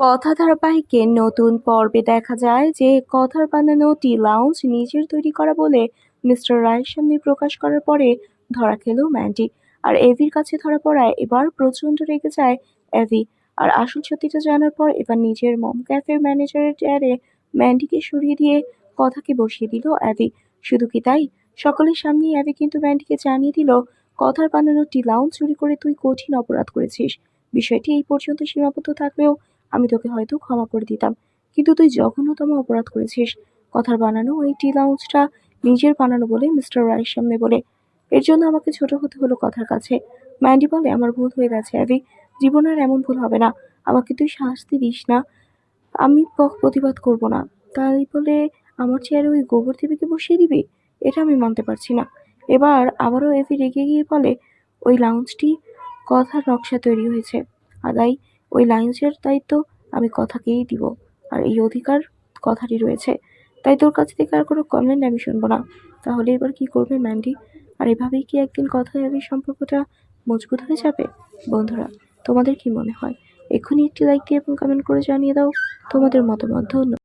কথা ধারাবাহিকে নতুন পর্বে দেখা যায় যে কথার বানানো টি লাউঞ্জ নিজের তৈরি করা বলে মিস্টার রায়ের সামনে প্রকাশ করার পরে ধরা খেল ম্যান্ডি। আর এভির কাছে ধরা পড়ায় এবার প্রচণ্ড রেগে যায় এভি। আর আসল সত্যিটা জানার পর এবার নিজের মম ক্যাফের ম্যানেজারের চেয়ারে ম্যান্ডিকে সরিয়ে দিয়ে কথাকে বসিয়ে দিল অ্যাভি শুধু কি তাই? সকলের সামনেই অ্যাভি কিন্তু ম্যান্ডিকে জানিয়ে দিল, কথার বানানো টি লাউঞ্জ চুরি করে তুই কঠিন অপরাধ করেছিস। বিষয়টি এই পর্যন্ত সীমাবদ্ধ থাকলেও আমি তোকে হয়তো ক্ষমা করে দিতাম। কিন্তু তুই জঘন্যতম অপরাধ করেছিস। কথার বানানো ওই টি লাউঞ্জটা নিজের বানানো বলে মিস্টার রায়ের সামনে বলে, এর জন্য আমাকে ছোট হতে হলো কথার কাছে। ম্যান্ডি বলে, আমার ভুল হয়ে গেছে, অ্যাভি। জীবনে আর এমন ভুল হবে না। আমাকে তুই শাস্তি দিস না। আমি প্রতিবাদ করব না। তাই বলে আমার চেয়ারে ওই গোবর দেবীকে বসিয়ে দিবি? এটা আমি মানতে পারছি না। এবার আবারও এভি রেগে গিয়ে বলে, ওই লাউঞ্জটি কথার নকশা তৈরি হয়েছে। আর তাই ওই লাইন্সের দায়িত্ব আমি কথাকেই দিব, আর এই অধিকার কথাটি রয়েছে। তাই তোর কাছ থেকে আর কোনো কমেন্ট আমি শুনব না। তাহলে এবার কি করবে ম্যান্ডি? আর এভাবেই কি একদিন কথা আমি সম্পর্কটা মজবুত হয়ে যাবে? বন্ধুরা, তোমাদের কি মনে হয়? এক্ষুনি একটি লাইক দিয়ে এবং কমেন্ট করে জানিয়ে দাও। তোমাদের মতামত ধন্যবাদ